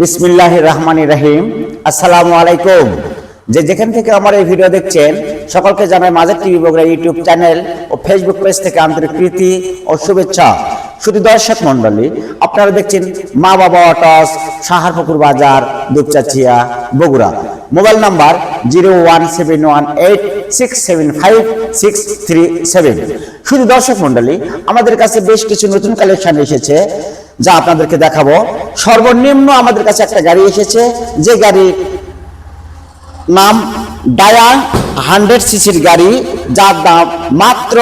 বিসমিল্লাহ রহমান রাহিম। আসসালামু আলাইকুম। যে যেখান থেকে আমার এই ভিডিও দেখছেন, সকলকে জানাই মাঝের টিভি বগুড়া ইউটিউব চ্যানেল ও ফেসবুক পেজ থেকে আন্তরিক প্রীতি ও শুভেচ্ছা। শুধু দর্শক মন্ডলী আপনারা দেখছেন মা বাবা অটস সাহারপুকুর বাজার, Dupchanchia, Bogura. Mobile number zero one seven one eight six seven five six three seven. শুধু দর্শক মন্ডলী আমাদের কাছে বেশ কিছু নতুন কালেকশন এসেছে, যা আপনাদেরকে দেখাবো। সর্বনিম্ন আমাদের কাছে একটা গাড়ি এসেছে, যে গাড়ি নাম ডায়া হান্ড্রেড সিসির গাড়ি, যার দাম মাত্র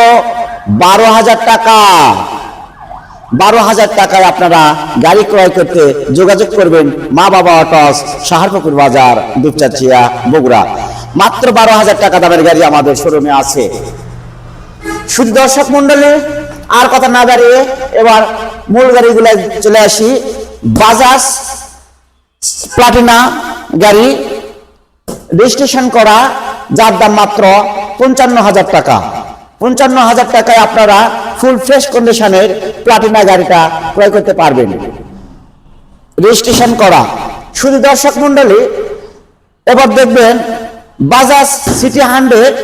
বারো হাজার টাকা। বারো হাজার টাকায় আপনারা গাড়ি ক্রয় করতে যোগাযোগ করবেন মা বাবা অটস, সাহারপুকুর বাজার, দুপচাচিয়া, বগুড়া। মাত্র বারো হাজার টাকা দামের গাড়ি আমাদের শোরুমে আছে। শুধু দর্শক মন্ডলী আর কথা না দাঁড়িয়ে এবার মূল গাড়িগুলো চলে আসি। বাজাজ, প্লাটিনা গাড়ি রেজিস্ট্রেশন করা, যার দাম মাত্র পঞ্চান্ন হাজার টাকা। পঞ্চান্ন হাজার টাকায় আপনারা ফুল ফ্রেশ কন্ডিশনের প্লাটিনা গাড়িটা ক্রয় করতে পারবেন। রেজিস্ট্রেশন করা। শুধু দর্শক মন্ডলী এবার দেখবেন বাজাজ সিটি হান্ড্রেড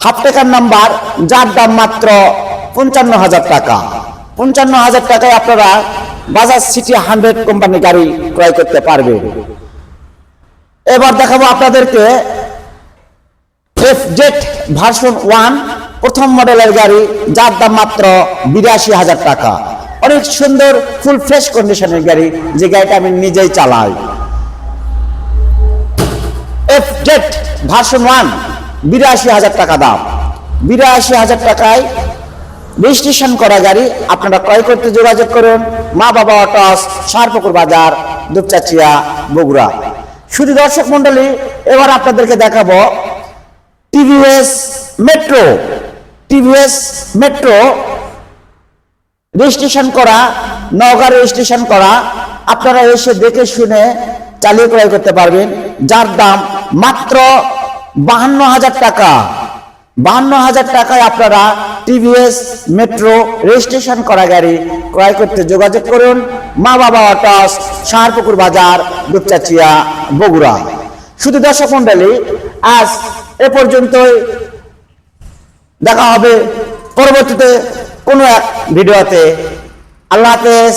হাফ টাকার নাম্বার, যার দাম মাত্র পঞ্চান্ন হাজার টাকা। পঞ্চান্ন হাজার টাকায় আপনারা বাজাজ সিটি হান্ড্রেড কোম্পানি গাড়ি ক্রয় করতে পারবে। এবার দেখাবো আপনাদেরকে এফ জেড ভার্সন ওয়ান প্রথম মডেলের গাড়ি, যার দাম মাত্র বিরাশি হাজার টাকা। অনেক সুন্দর ফুল ফ্রেশ কন্ডিশনের গাড়ি, যে গাড়িটা আমি নিজেই চালাই। এফ জেড ভার্সন ওয়ান বিরাশি হাজার টাকা দাম। বিরাশি হাজার টাকায় রেজিস্ট্রেশন করা গাড়ি, আপনারা ক্রয় করতে যোগাযোগ করুন। মা বাবা অটস সারপুকুর বাজার, দুপচাচিয়া, বগুড়া। শুধু দর্শক মন্ডলী এবার আপনাদেরকে দেখাবো TVS Metro. TVS Metro registration করা, নওগাঁ রেজিস্ট্রেশন করা, আপনারা এসে দেখে শুনে চালিয়ে ক্রয় করতে পারবেন, যার দাম মাত্র বাহান্ন হাজার টাকা। বাহান্ন হাজার টাকায় আপনারা টিভিএস, মেট্রো, রেজিস্ট্রেশন করা গাড়ি ক্রয় করতে যোগাযোগ করুন। মা বাবা অটস সাহারপুকুর বাজার, দুপচাচিয়া, বগুড়া। শুধু দর্শক মন্ডলী আজ এ পর্যন্তই। দেখা হবে পরবর্তীতে কোনো এক ভিডিওতে। আল্লাহ হাফেজ।